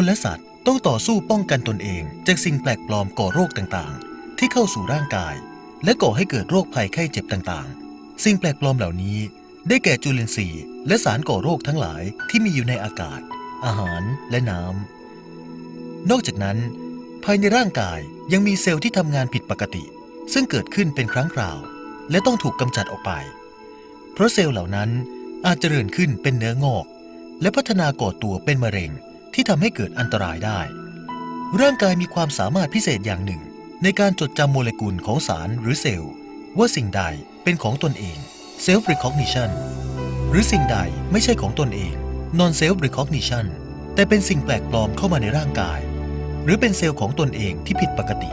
คนและสัตว์ต้องต่อสู้ป้องกันตนเอง จากสิ่งแปลกปลอมก่อโรคต่างๆ ที่เข้าสู่ร่างกาย และก่อให้เกิดโรคภัยไข้เจ็บต่างๆ สิ่งแปลกปลอมเหล่านี้ ได้แก่จุลินทรีย์และสารก่อโรคทั้งหลายที่มีอยู่ในอากาศ อาหารและน้ำนอกจากนั้น ภายในร่างกายยังมีเซลล์ที่ทำงานผิดปกติ ซึ่งเกิดขึ้นเป็นครั้งคราว และต้องถูกกำจัดออกไป เพราะเซลล์เหล่านั้นอาจเจริญขึ้นเป็นเนื้องอก และพัฒนาก่อตัวเป็นมะเร็ง ที่ทำให้เกิดอันตรายได้ ร่างกายมีความสามารถพิเศษอย่างหนึ่ง ในการจดจำโมเลกุลของสารหรือเซลล์ ว่าสิ่งใดเป็นของตนเอง self recognition หรือสิ่งใดไม่ใช่ของตนเอง non self recognition แต่เป็นสิ่งแปลกปลอมเข้ามาในร่างกาย หรือเป็นเซลล์ของตนเองที่ผิดปกติ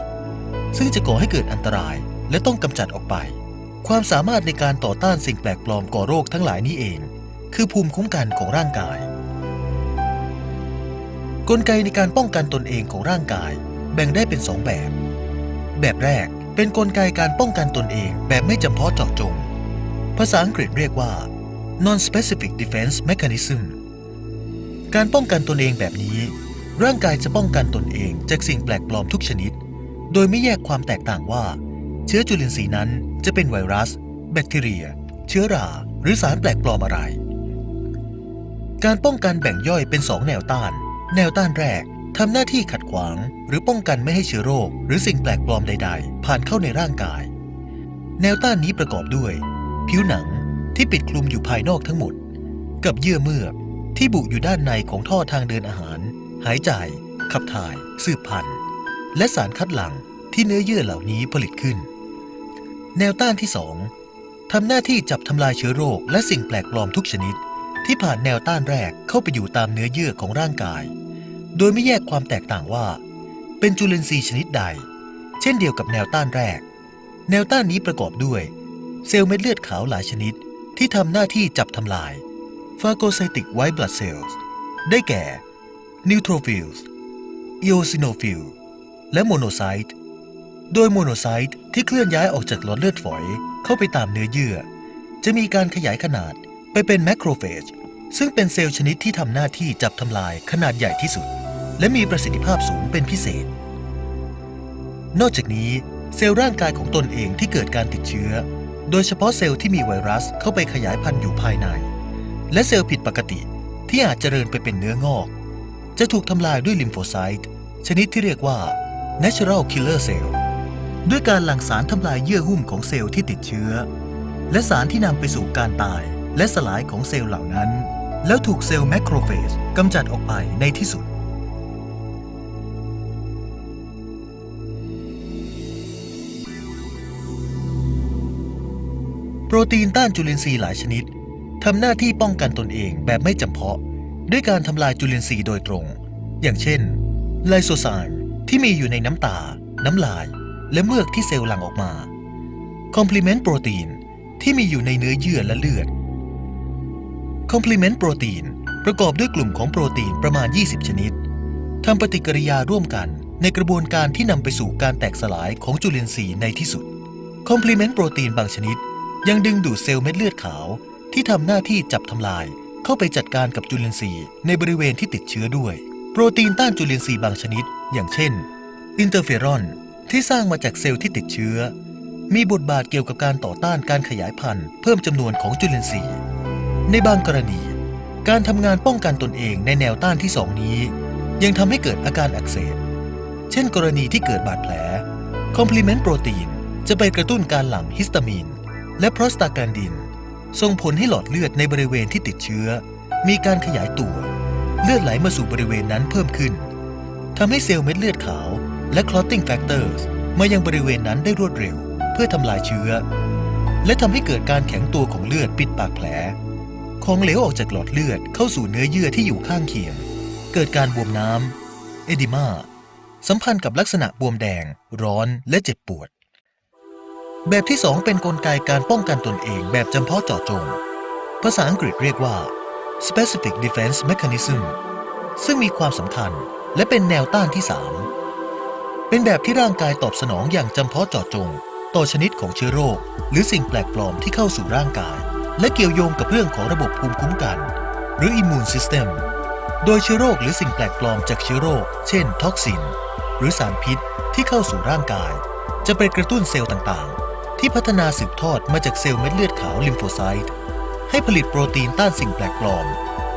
ซึ่งจะก่อให้เกิดอันตรายและต้องกำจัดออกไป ความสามารถในการต่อต้านสิ่งแปลกปลอมก่อโรคทั้งหลายนี้เอง คือภูมิคุ้มกันของร่างกาย กลไกในการป้องกันตนเองของร่างกาย แบ่งได้เป็นสองแบบ แบบแรกเป็นกลไกการป้องกันตนเองแบบไม่จำเพาะเจาะจง ภาษาอังกฤษเรียกว่า non-specific defense mechanism การป้องกันตนเองแบบนี้ ร่างกายจะป้องกันตนเองจากสิ่งแปลกปลอมทุกชนิด โดยไม่แยกความแตกต่างว่า เชื้อจุลินทรีย์นั้นจะเป็นไวรัส แบคทีเรีย เชื้อรา หรือสารแปลกปลอมอะไร การป้องกันแบ่งย่อยเป็น2แนวต้าน แนวต้านแรกทำหน้าที่ขัดขวาง หรือป้องกันไม่ให้เชื้อโรค หรือสิ่งแปลกปลอมใด ๆ ผ่านเข้าในร่างกาย แนวต้านนี้ประกอบด้วย ผิวหนังที่ปิดคลุมอยู่ภายนอกทั้งหมด กับเยื่อเมือกที่บุอยู่ด้านในของท่อทางเดินอาหาร หายใจ ขับถ่าย สืบพันธุ์ และสารคัดหลั่งที่เนื้อเยื่อเหล่านี้ผลิตขึ้น แนวต้านที่ 2ทำหน้าที่จับทำลายเชื้อโรคและสิ่งแปลกปลอมทุกชนิด ที่ผ่านแนวต้านแรกเข้าไปอยู่ตามเนื้อเยื่อของร่างกาย โดยไม่แยกความแตกต่างว่า เป็นจุลินทรีย์ชนิดใด เช่นเดียวกับแนวต้านแรก แนวต้านนี้ประกอบด้วย เซลล์เม็ดเลือดขาวหลายชนิดที่ทำหน้าที่จับทำลาย phagocytic white blood cells ได้แก่ neutrophils eosinophil และ monocyte โดยโมโนไซต์ที่เคลื่อนย้ายออกจากหลอดเลือดฝอยเข้าไปตามเนื้อเยื่อ จะมีการขยายขนาดไปเป็นแมคโครเฟจ ซึ่งเป็นเซลล์ชนิดที่ทำหน้าที่จับทำลายขนาดใหญ่ที่สุด และมีประสิทธิภาพสูงเป็นพิเศษ นอกจากนี้ เซลล์ร่างกายของตนเองที่เกิดการติดเชื้อ โดยเฉพาะเซลล์ที่มีไวรัสเข้าไปขยายพันธุ์อยู่ภายใน และเซลล์ผิดปกติที่อาจเจริญไปเป็นเนื้องอก จะถูกทำลายด้วยลิมโฟไซต์ชนิดที่เรียกว่า natural killer cell ด้วยการหลั่งสารทำลายเยื่อหุ้มของเซลล์ที่ติดเชื้อ และสารที่นำไปสู่การตายและสลายของเซลล์เหล่านั้น แล้วถูกเซลล์แมคโครเฟจกำจัดออกไปในที่สุด โปรตีนต้านจุลินทรีย์หลายชนิดทำหน้าที่ป้องกันตนเองแบบไม่จำเพาะ ด้วยการทำลายจุลินทรีย์โดยตรง อย่างเช่น ไลโซซม์ที่มีอยู่ในน้ำตา น้ำลาย และเมือกที่เซลล์หลั่งออกมา คอมพลีเมนต์โปรตีนที่มีอยู่ในเนื้อเยื่อและเลือด อมพลีเมนต์โปรตีนประกอบด้วยกลุ่มของโปรตีนประมาณ 20 ชนิดทำปฏิกิริยาร่วมกันในกระบวนการที่นำไปสู่การแตกสลายของจุลินทรีย์ในที่สุด คอมพลีเมนต์โปรตีนบางชนิด ยังดึงดูดเซลล์เม็ดเลือดขาว ที่ทำหน้าที่จับทำลาย เข้าไปจัดการกับจุลินทรีย์ในบริเวณที่ติดเชื้อด้วย โปรตีนต้านจุลินทรีย์บางชนิด อย่างเช่น อินเตอร์เฟอรอนที่สร้างมาจากเซลล์ที่ติดเชื้อ มีบทบาทเกี่ยวกับการต่อต้านการขยายพันธุ์เพิ่มจำนวนของจุลินทรีย์ ในบางกรณี การทำงานป้องกันตนเองในแนวต้านที่สองนี้ ยังทำให้เกิดอาการอักเสบ เช่นกรณีที่เกิดบาดแผลคอมพลีเมนต์โปรตีนจะไปกระตุ้นการหลั่งฮิสตามีน และโปรสตาแกลนดิน ส่งผลให้หลอดเลือดในบริเวณที่ติดเชื้อ มีการขยายตัว เลือดไหลมาสู่บริเวณนั้นเพิ่มขึ้นทำให้เซลล์เม็ดเลือดขาวและ clotting factors มายังบริเวณนั้นได้รวดเร็ว เพื่อทำลายเชื้อ และทำให้เกิดการแข็งตัวของเลือดปิดปากแผล ของเหลวออกจากหลอดเลือดเข้าสู่เนื้อเยื่อที่อยู่ข้างเคียง เกิดการบวมน้ำเอดิมาสัมพันธ์กับลักษณะบวมแดง ร้อนและเจ็บปวด แบบที่ 2 เป็นนกลไกการป้องกันตนเองแบบจำเพาะเจาะจง ภาษาอังกฤษเรียกว่า specific defense mechanism ซึ่งมีความสำคัญและเป็นแนวต้านที่ 3 เป็นแบบที่ร่างกายตอบสนองอย่างจำเพาะเจาะจง ต่อชนิดของเชื้อโรค หรือสิ่งแปลกปลอมที่เข้าสู่ร่างกาย และเกี่ยวโยงกับเรื่องของระบบภูมิคุ้มกัน หรือ immune system โดยเชื้อโรคหรือสิ่งแปลกปลอมจากเชื้อโรค เช่นท็อกซิน หรือสารพิษที่เข้าสู่ร่างกาย จะไปกระตุ้นเซลล์ต่างๆ ที่พัฒนาสืบทอดมาจากเซลล์เม็ดเลือดขาวลิมโฟไซต์ให้ผลิตโปรตีนต้านสิ่งแปลกปลอม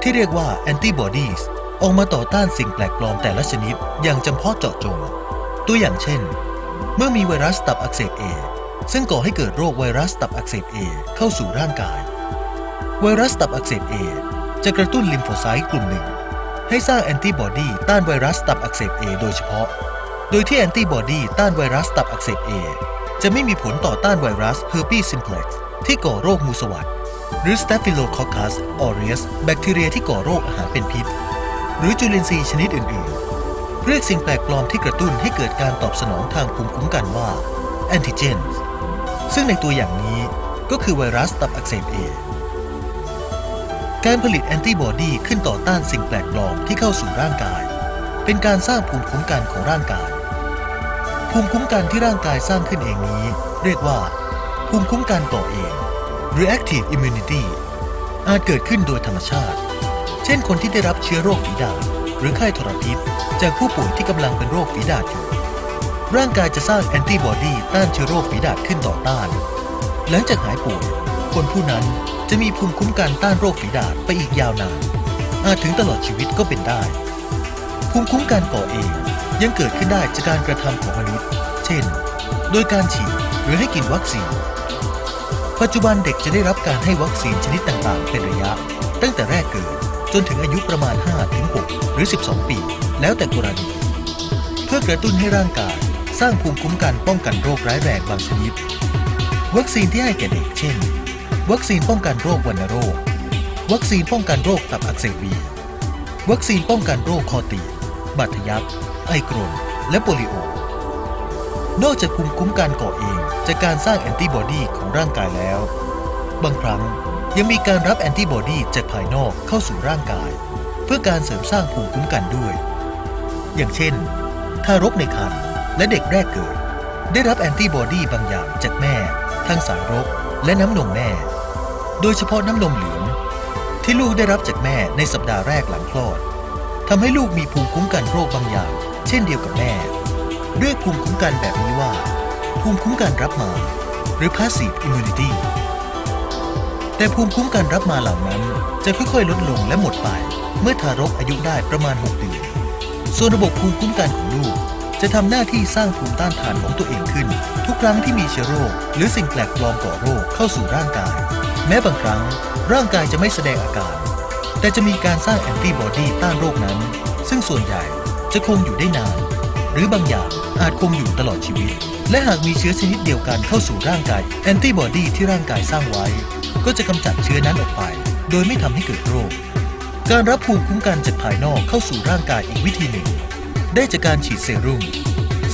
ที่เรียกว่าแอนติบอดีสออกมาต่อต้านสิ่งแปลกปลอมแต่ละชนิดอย่างจำเพาะเจาะจง ตัวอย่างเช่น เมื่อมีไวรัสตับอักเสบเอ ซึ่งก่อให้เกิดโรคไวรัสตับอักเสบเอเข้าสู่ร่างกาย ไวรัสตับอักเสบเอจะกระตุ้นลิมโฟไซต์กลุ่มหนึ่ง ให้สร้างแอนติบอดีต้านไวรัสตับอักเสบเอโดยเฉพาะ โดยที่แอนติบอดีต้านไวรัสตับอักเสบเอจะไม่มีผลต่อต้านไวรัสเฮอร์ปีซิมเพล็กซ์ที่ก่อโรคมูสวัดหรือ Staphylococcus aureus แบคทีเรียที่ก่อโรคอาหารเป็นพิษ หรือจุลินทรีย์ชนิดอื่น ๆ เรียกสิ่งแปลกปลอมที่กระตุ้นให้เกิดการตอบสนองทางภูมิคุ้มกันว่าแอนติเจน ซึ่งในตัวอย่างนี้ก็คือไวรัสตับอักเสบเอ การผลิตแอนติบอดีขึ้นต่อต้านสิ่งแปลกปลอมที่เข้าสู่ร่างกาย เป็นการสร้างภูมิคุ้มกันของร่างกาย ภูมิคุ้มกันที่ร่างกายสร้างขึ้นเองนี้ เรียกว่า ภูมิคุ้มกันก่อเอง reactive immunity อาจเกิดขึ้นโดยธรรมชาติ เช่นคนที่ได้รับเชื้อโรคฝีดาษหรือไข้ทรพิษ จากผู้ป่วยที่กำลังเป็นโรคฝีดาษอยู่ ร่างกายจะสร้างแอนติบอดีต้านเชื้อโรคฝีดาษขึ้นต่อต้าน หลังจากหายป่วยคนผู้นั้นจะมีภูมิคุ้มกันต้านโรคฝีดาษไปอีกยาวนาน อาจถึงตลอดชีวิตก็เป็นได้ ภูมิคุ้มกันก่อเองยังเกิดขึ้นได้จากการกระทำของมนุษย์ เช่น โดยการฉีดหรือให้กินวัคซีน ปัจจุบันเด็กจะได้รับการให้วัคซีนชนิดต่างๆ เป็นระยะ ตั้งแต่แรกเกิดจนถึงอายุประมาณ 5-6 หรือ 12 ปี แล้วแต่กรณี เพื่อกระตุ้นให้ร่างกาย สร้างภูมิคุ้มกันป้องกันโรคร้ายแรงบางชนิด วัคซีนที่ให้แก่เด็กเช่น วัคซีนป้องกันโรควัณโรค วัคซีนป้องกันโรคตับอักเสบบีวัคซีนป้องกันโรคคอตีบบาดทะยักไอกรนและโปลิโอ นอกจากภูมิคุ้มกันก่อเองจากการสร้างแอนติบอดีของร่างกายแล้ว บางครั้งยังมีการรับแอนติบอดีจากภายนอกเข้าสู่ร่างกาย เพื่อการเสริมสร้างภูมิคุ้มกันด้วย อย่างเช่น ทารกในครรภ์ และเด็กแรกเกิด ได้รับแอนติบอดีบางอย่างจากแม่ทางสายรกและน้ำนมแม่ โดยเฉพาะน้ำนมเหลืองที่ลูกได้รับจากแม่ในสัปดาห์แรกหลังคลอดทำให้ลูกมีภูมิคุ้มกันโรคบางอย่าง เช่นเดียวกับแม่ เรียกภูมิคุ้มกันแบบนี้ว่า ภูมิคุ้มกันรับมา หรือ passive immunity แต่ภูมิคุ้มกันรับมาเหล่านั้น จะค่อยๆ ลดลงและหมดไป เมื่อทารกอายุได้ประมาณ 6 เดือน ส่วนระบบภูมิคุ้มกันของลูก จะทำหน้าที่สร้างภูมิต้านทานของตัวเองขึ้น ทุกครั้งที่มีเชื้อโรค หรือสิ่งแปลกปลอมก่อโรคเข้าสู่ร่างกาย แม้บางครั้ง ร่างกายจะไม่แสดงอาการ แต่จะมีการสร้างแอนติบอดีต้านโรคนั้น ซึ่งส่วนใหญ่จะคงอยู่ได้นาน หรือบางอย่างอาจคงอยู่ตลอดชีวิต และหากมีเชื้อชนิดเดียวกันเข้าสู่ร่างกายแอนติบอดีที่ร่างกายสร้างไว้ ก็จะกำจัดเชื้อนั้นออกไป โดยไม่ทำให้เกิดโรค การรับภูมิคุ้มกันจากภายนอกเข้าสู่ร่างกายอีกวิธีหนึ่ง ได้จากการฉีดเซรุ่ม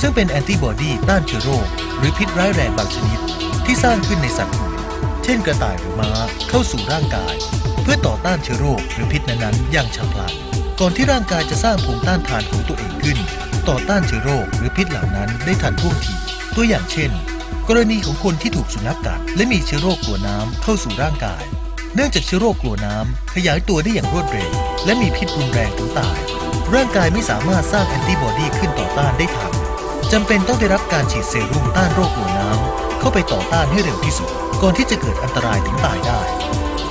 ซึ่งเป็นแอนติบอดีต้านเชื้อโรค หรือพิษร้ายแรงบางชนิด ที่สร้างขึ้นในสัตว์อื่นเช่นกระต่ายหรือม้าเข้าสู่ร่างกาย เพื่อต่อต้านเชื้อโรคหรือพิษนั้นๆอย่างฉับพลัน ก่อนที่ร่างกายจะสร้างภูมิต้านทานของตัวเองขึ้น ต่อต้านเชื้อโรคหรือพิษเหล่านั้นได้ทันท่วงที ตัวอย่างเช่น กรณีของคนที่ถูกสุนัขกัดและมีเชื้อโรคกลัวน้ำเข้าสู่ร่างกาย เนื่องจากเชื้อโรคกลัวน้ำขยายตัวได้อย่างรวดเร็ว และมีพิษรุนแรงถึงตาย ร่างกายไม่สามารถสร้างแอนติบอดีขึ้นต่อต้านได้ทันจำเป็นต้องได้รับการฉีดเซรุ่มต้านโรคกลัวน้ำเข้าไปต่อต้านให้เร็วที่สุด ก่อนที่จะเกิดอันตรายถึงตายได้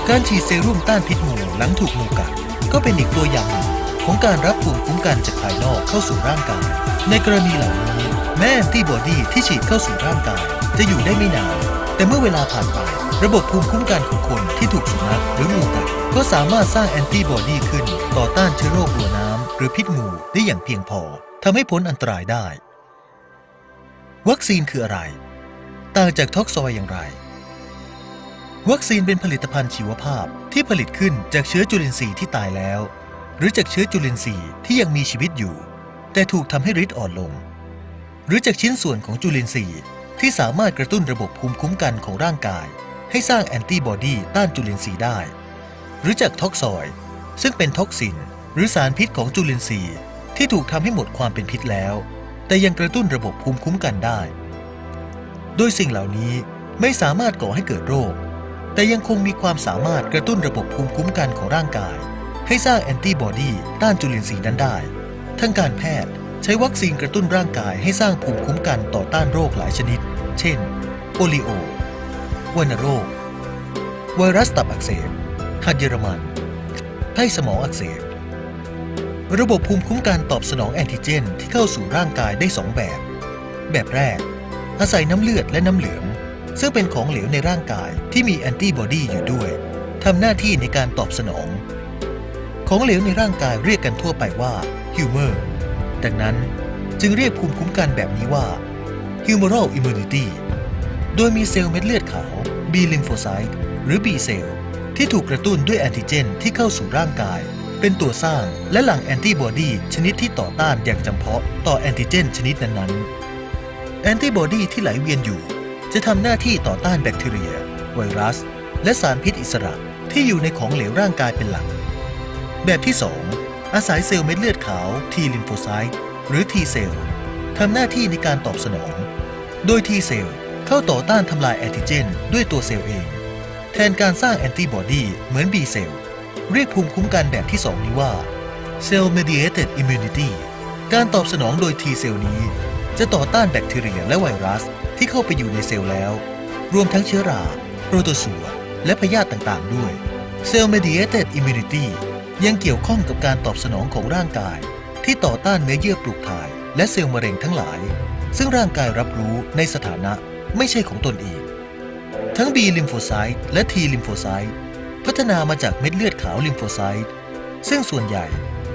การฉีดเซรุ่มต้านพิษงูหลังถูกงูกัดก็เป็นอีกตัวอย่างหนึ่งของการรับภูมิคุ้มกันจากภายนอกเข้าสู่ร่างกาย ในกรณีเหล่านี้แม้แอนติบอดีที่ฉีดเข้าสู่ร่างกาย จะอยู่ได้ไม่นาน แต่เมื่อเวลาผ่านไป ระบบภูมิคุ้มกันของคนที่ถูกสุนัขหรืองูกัดก็สามารถสร้างแอนติบอดีขึ้น ต่อต้านเชื้อโรคหัวน้ำหรือพิษงูได้อย่างเพียงพอทำให้พ้นอันตรายได้ วัคซีนคืออะไร ต่างจากท็อกซอยอย่างไร วัคซีนเป็นผลิตภัณฑ์ชีวภาพที่ผลิตขึ้นจากเชื้อจุลินทรีย์ที่ตายแล้ว หรือจากเชื้อจุลินทรีย์ที่ยังมีชีวิตอยู่ แต่ถูกทำให้ฤทธิ์อ่อนลง หรือจากชิ้นส่วนของจุลินทรีย์ที่สามารถกระตุ้นระบบภูมิคุ้มกันของร่างกาย ให้สร้างแอนติบอดีต้านจุลินทรีย์ได้ หรือจากท็อกซอย ซึ่งเป็นท็อกซิน หรือสารพิษของจุลินทรีย์ ที่ถูกทำให้หมดความเป็นพิษแล้ว แต่ยังกระตุ้นระบบภูมิคุ้มกันได้ โดยสิ่งเหล่านี้ไม่สามารถก่อให้เกิดโรค แต่ยังคงมีความสามารถกระตุ้นระบบภูมิคุ้มกันของร่างกาย ให้สร้างแอนติบอดีต้านจุลินทรีย์นั้นได้ทางการแพทย์ใช้วัคซีนกระตุ้นร่างกายให้สร้างภูมิคุ้มกันต่อต้านโรคหลายชนิด เช่น โปลิโอ วัณโรค ไวรัสตับอักเสบหัดเยอรมันไข้สมองอักเสบ ระบบภูมิคุ้มกันตอบสนองแอนติเจนที่เข้าสู่ร่างกายได้สองแบบ แบบแรก อาศัยน้ำเลือดและน้ำเหลือง ซึ่งเป็นของเหลวในร่างกายที่มีแอนติบอดีอยู่ด้วยทำหน้าที่ในการตอบสนอง ของเหลวในร่างกายเรียกกันทั่วไปว่าฮิวเมอร์ดังนั้นจึงเรียกภูมิคุ้มกันแบบนี้ว่า humoral immunity โดยมีเซลล์เม็ดเลือดขาว B lymphocyte หรือ B เซลล์ที่ถูกกระตุ้นด้วยแอนติเจนที่เข้าสู่ร่างกาย เป็นตัวสร้างและหลั่งแอนติบอดีชนิดที่ต่อต้านอย่างจำเพาะต่อแอนติเจนชนิดนั้นๆ แอนติบอดีที่ไหลเวียนอยู่ จะทำหน้าที่ต่อต้านแบคทีเรีย ไวรัส และสารพิษอิสระที่อยู่ในของเหลวร่างกายเป็นหลัก แบบที่ 2 อาศัยเซลล์เม็ดเลือดขาว T ลิมโฟไซต์หรือ T เซลล์ทำหน้าที่ในการตอบสนอง โดย T เซลล์ เข้าต่อต้านทำลายแอนติเจน ด้วยตัวเซลล์เอง แทนการสร้างแอนติบอดีเหมือน B เซลล์เรียกภูมิคุ้มกันแบบที่ 2 นี้ว่า Cell Mediated Immunity การตอบสนองโดย T เซลล์นี้ จะต่อต้านแบคทีเรียและไวรัสที่เข้าไปอยู่ในเซลล์แล้ว รวมทั้งเชื้อรา โปรโตซัวและพยาธิต่างๆ ด้วย Cell Mediated Immunity ยังเกี่ยวข้องกับการตอบสนองของร่างกาย ที่ต่อต้านเนื้อเยื่อปลูกถ่าย และเซลล์มะเร็งทั้งหลาย ซึ่งร่างกายรับรู้ในสถานะ ไม่ใช่ของตนเอง ทั้ง B ลิมโฟไซต์และ T ลิมโฟไซต์พัฒนามาจากเม็ดเลือดขาวลิมโฟไซต์ซึ่งส่วนใหญ่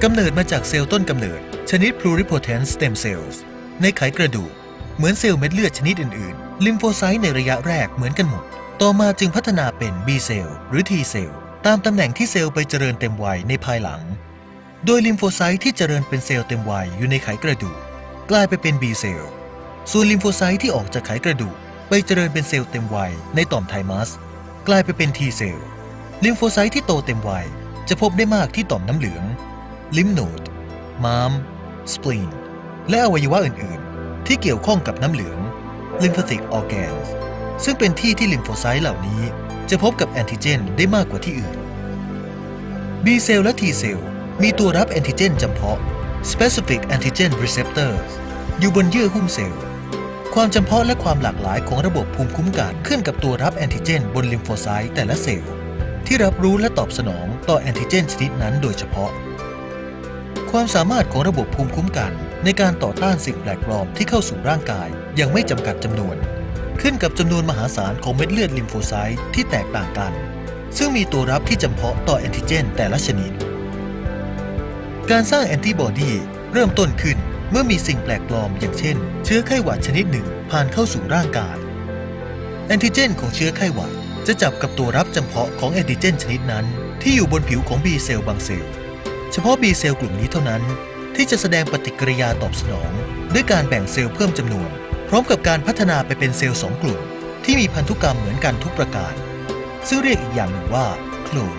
กำเนิดมาจากเซลล์ต้นกำเนิด ชนิด pluripotent stem cells ในไขกระดูก เหมือนเซลล์เม็ดเลือดชนิดอื่นๆ ลิมโฟไซต์ในระยะแรกเหมือนกันหมด ต่อมาจึงพัฒนาเป็น B เซลล์หรือ T เซลล์ตามตำแหน่งที่เซลล์ไปเจริญเต็มวัยในภายหลัง โดยลิมโฟไซต์ที่เจริญเป็นเซลล์เต็มวัยอยู่ในไขกระดูก กลายไปเป็น B เซลล์ส่วนลิมโฟไซต์ที่ออกจากไขกระดูก ไปเจริญเป็นเซลล์เต็มวัยในต่อมไทมัส กลายไปเป็น T เซลล์ลิมโฟไซต์ที่โตเต็มวัยจะพบได้มากที่ต่อมน้ำเหลือง ลิมโนดม้าม สปลีน และอวัยวะอื่น ๆ ที่เกี่ยวข้องกับน้ำเหลือง lymphatic organs ซึ่งเป็นที่ที่ลิมโฟไซต์เหล่านี้จะพบกับแอนติเจนได้มากกว่าที่อื่น B เซลล์และ T เซลล์มีตัวรับแอนติเจนจำเพาะ specific antigen receptors อยู่บนเยื่อหุ้มเซลล์ ความจำเพาะและความหลากหลายของระบบภูมิคุ้มกันขึ้นกับตัวรับแอนติเจนบนลิมโฟไซต์แต่ละเซลล์ ที่รับรู้และตอบสนองต่อแอนติเจนชนิดนั้นโดยเฉพาะ ความสามารถของระบบภูมิคุ้มกันในการต่อต้านสิ่งแปลกปลอมที่เข้าสู่ร่างกายยังไม่จำกัดจำนวน ขึ้นกับจำนวนมหาศาลของเม็ดเลือดลิมโฟไซต์ที่แตกต่างกัน ซึ่งมีตัวรับที่จำเพาะต่อแอนติเจนแต่ละชนิด การสร้างแอนติบอดีเริ่มต้นขึ้น เมื่อมีสิ่งแปลกปลอมอย่างเช่น เชื้อไข้หวัดชนิดหนึ่งผ่านเข้าสู่ร่างกาย แอนติเจนของเชื้อไข้หวัดจะจับกับตัวรับจำเพาะของแอนติเจนชนิดนั้น ที่อยู่บนผิวของ B เซลล์บางเซลล์ เฉพาะ B เซลล์กลุ่มนี้เท่านั้น ที่จะแสดงปฏิกิริยาตอบสนอง ด้วยการแบ่งเซลล์เพิ่มจำนวน พร้อมกับการพัฒนาไปเป็นเซลล์สองกลุ่ม ที่มีพันธุกรรมเหมือนกันทุกประการ ซึ่งเรียกอีกอย่างหนึ่งว่าโคลน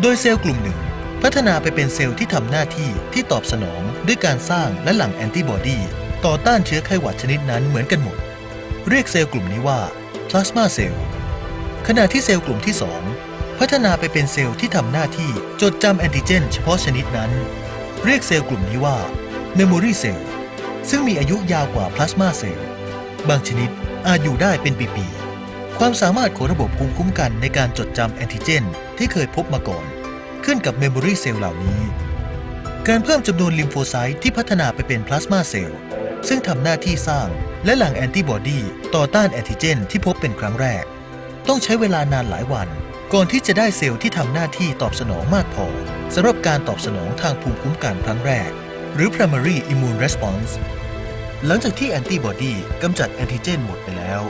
โดยเซลล์กลุ่มหนึ่ง พัฒนาไปเป็นเซลล์ที่ทำหน้าที่ที่ตอบสนองด้วยการสร้างและหลั่งแอนติบอดีต่อต้านเชื้อไข้หวัดชนิดนั้นเหมือนกันหมด เรียกเซลล์กลุ่มนี้ว่าพลาสมาเซลล์ขณะที่เซลล์กลุ่มที่ 2 พัฒนาไปเป็นเซลล์ที่ทำหน้าที่จดจำแอนติเจน เฉพาะชนิดนั้น เรียกเซลล์กลุ่มนี้ว่า Memory Cell ซึ่งมีอายุยาวกว่าพลาสมาเซลล์บางชนิดอาจอยู่ได้เป็นปีๆความสามารถของระบบภูมิคุ้มกันในการจดจำแอนติเจน ที่เคยพบมาก่อน ขึ้นกับ Memory Cell เหล่านี้ การเพิ่มจำนวนลิมโฟไซต์ที่พัฒนาไปเป็นพลาสมาเซลล์ซึ่งทำหน้าที่สร้างและหลั่งแอนติบอดีต่อต้านแอนติเจนที่พบเป็นครั้งแรก ต้องใช้เวลานานหลายวัน ก่อนที่จะได้เซลล์ที่ทำหน้าที่ตอบสนองมากพอสำหรับการตอบสนองทางภูมิคุ้มกันครั้งแรก หรือ primary immune response หลังจากที่แอนติบอดีกำจัดแอนติเจนหมดไปแล้ว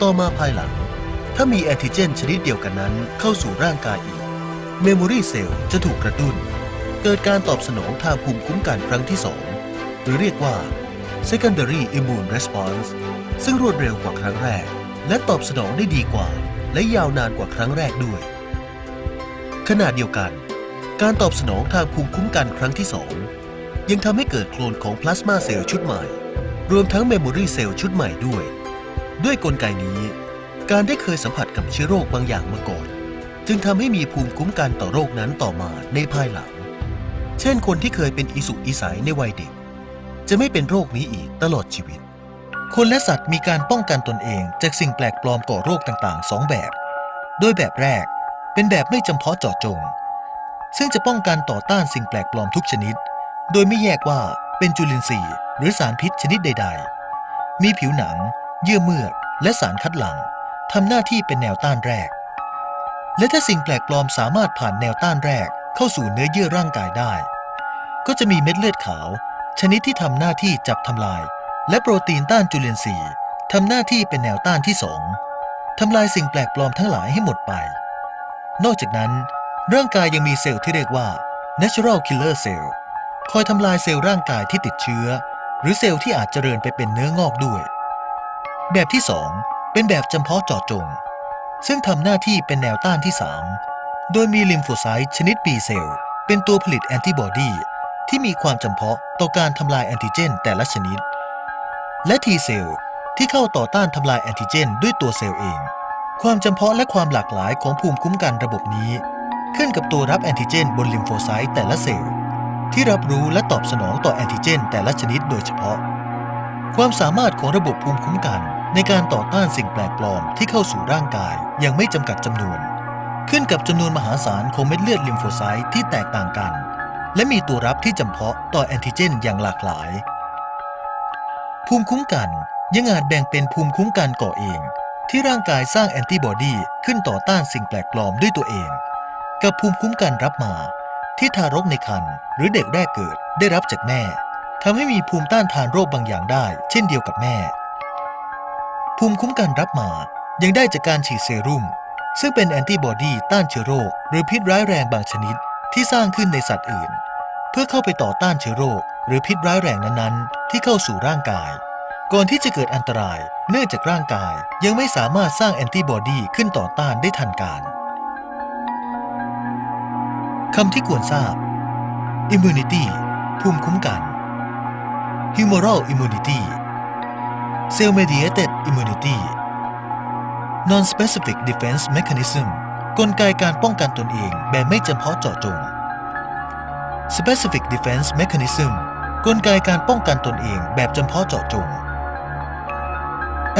ต่อมาภายหลัง ถ้ามีแอนติเจนชนิดเดียวกันนั้นเข้าสู่ร่างกายอีก เมมโมรีเซลล์จะถูกกระตุ้น เกิดการตอบสนองทางภูมิคุ้มกันครั้งที่ 2 หรือเรียกว่า secondary immune response ซึ่งรวดเร็วกว่าครั้งแรก และตอบสนองได้ดีกว่า และยาวนานกว่าครั้งแรกด้วย ขณะเดียวกัน การตอบสนองทางภูมิคุ้มกันครั้งที่ 2 ยังทำให้เกิดโคลนของพลาสมาเซลล์ชุดใหม่ รวมทั้งเมมโมรีเซลล์ชุดใหม่ด้วย ด้วยกลไกนี้ การได้เคยสัมผัสกับเชื้อโรคบางอย่างมาก่อน จึงทำให้มีภูมิคุ้มกันต่อโรคนั้นต่อมาในภายหลัง เช่นคนที่เคยเป็นอิสุอิสัยในวัยเด็ก จะไม่เป็นโรคนี้อีกตลอดชีวิต คนและสัตว์มีการป้องกันตนเองจากสิ่งแปลกปลอมก่อโรคต่างๆสองแบบ โดยแบบแรกเป็นแบบไม่จำเพาะเจาะจง ซึ่งจะป้องกันต่อต้านสิ่งแปลกปลอมทุกชนิด โดยไม่แยกว่าเป็นจุลินทรีย์ หรือสารพิษชนิดใด ๆ มีผิวหนัง เยื่อเมือกและสารคัดหลั่งทำหน้าที่เป็นแนวต้านแรก และถ้าสิ่งแปลกปลอมสามารถผ่านแนวต้านแรกเข้าสู่เนื้อเยื่อร่างกายได้ ก็จะมีเม็ดเลือดขาว ชนิดที่ทำหน้าที่จับทำลาย และโปรตีนต้านจุลินทรีย์ทำหน้าที่เป็นแนวต้านที่สองทำลายสิ่งแปลกปลอมทั้งหลายให้หมดไป นอกจากนั้น ร่างกายยังมีเซลล์ที่เรียกว่า natural killer cell คอยทำลายเซลล์ร่างกายที่ติดเชื้อ หรือเซลล์ที่อาจเจริญไปเป็นเนื้องอกด้วย แบบที่ 2 เป็นแบบจำเพาะเจาะจง ซึ่งทำหน้าที่เป็นแนวต้านที่ 3 โดยมีลิมโฟไซต์ชนิด B เซลล์เป็นตัวผลิตแอนติบอดีที่มีความจำเพาะต่อการทำลายแอนติเจนแต่ละชนิด และ T เซลล์ที่เข้าต่อต้านทำลายแอนติเจนด้วยตัวเซลล์เอง ความจำเพาะและความหลากหลายของภูมิคุ้มกันระบบนี้ ขึ้นกับตัวรับแอนติเจนบนลิมโฟไซต์แต่ละเซลล์ที่รับรู้และตอบสนองต่อแอนติเจนแต่ละชนิดโดยเฉพาะ ความสามารถของระบบภูมิคุ้มกัน ในการต่อต้านสิ่งแปลกปลอมที่เข้าสู่ร่างกายยังไม่จำกัดจำนวน ขึ้นกับจำนวนมหาศาลของเม็ดเลือดลิมโฟไซต์ที่แตกต่างกัน และมีตัวรับที่จำเพาะต่อแอนติเจนอย่างหลากหลาย ภูมิคุ้มกันยังอาจแบ่งเป็นภูมิคุ้มกันก่อเอง ที่ร่างกายสร้างแอนติบอดีขึ้นต่อต้านสิ่งแปลกปลอมด้วยตัวเอง กับภูมิคุ้มกันรับมา ที่ทารกในครรภ์หรือเด็กแรกเกิดได้รับจากแม่ทำให้มีภูมิต้านทานโรคบางอย่างได้ เช่นเดียวกับแม่ ภูมิคุ้มกันรับมา ยังได้จากการฉีดเซรุ่ม ซึ่งเป็นแอนติบอดีต้านเชื้อโรค หรือพิษร้ายแรงบางชนิดที่สร้างขึ้นในสัตว์อื่น เพื่อเข้าไปต่อต้านเชื้อโรค หรือพิษร้ายแรงนั้นๆ ที่เข้าสู่ร่างกาย ก่อนที่จะเกิดอันตราย เนื่องจากร่างกายยังไม่สามารถสร้างแอนติบอดีขึ้นต่อต้านได้ทันการคำที่ควรทราบ immunity ภูมิคุ้มกัน humoral immunity cell mediated immunity non-specific defense mechanism กลไกการป้องกันตนเองแบบไม่จำเพาะเจาะจง specific defense mechanism กลไกการป้องกันตนเองแบบจำเพาะเจาะจง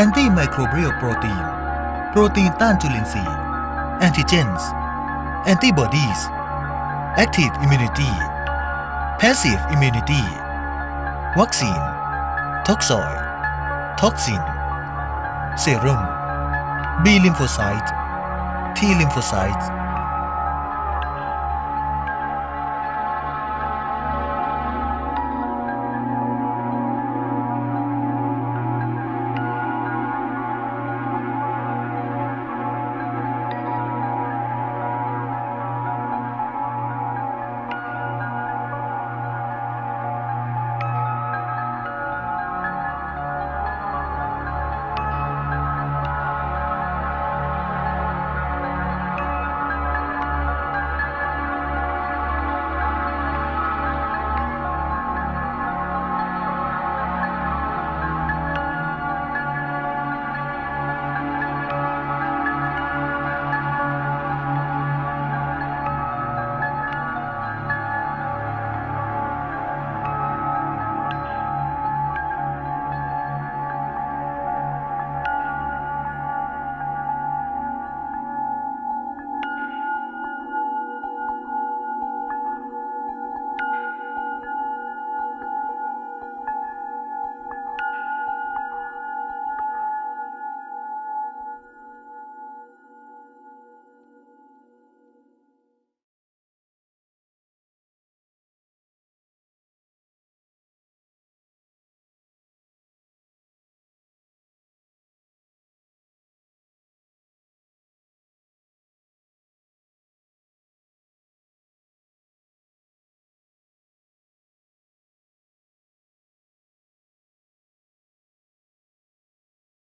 antimicrobial protein โปรตีนต้านจุลินทรีย์ antigens antibodies active immunity passive immunity วัคซีน toxoid toxin serum B lymphocyte T lymphocytes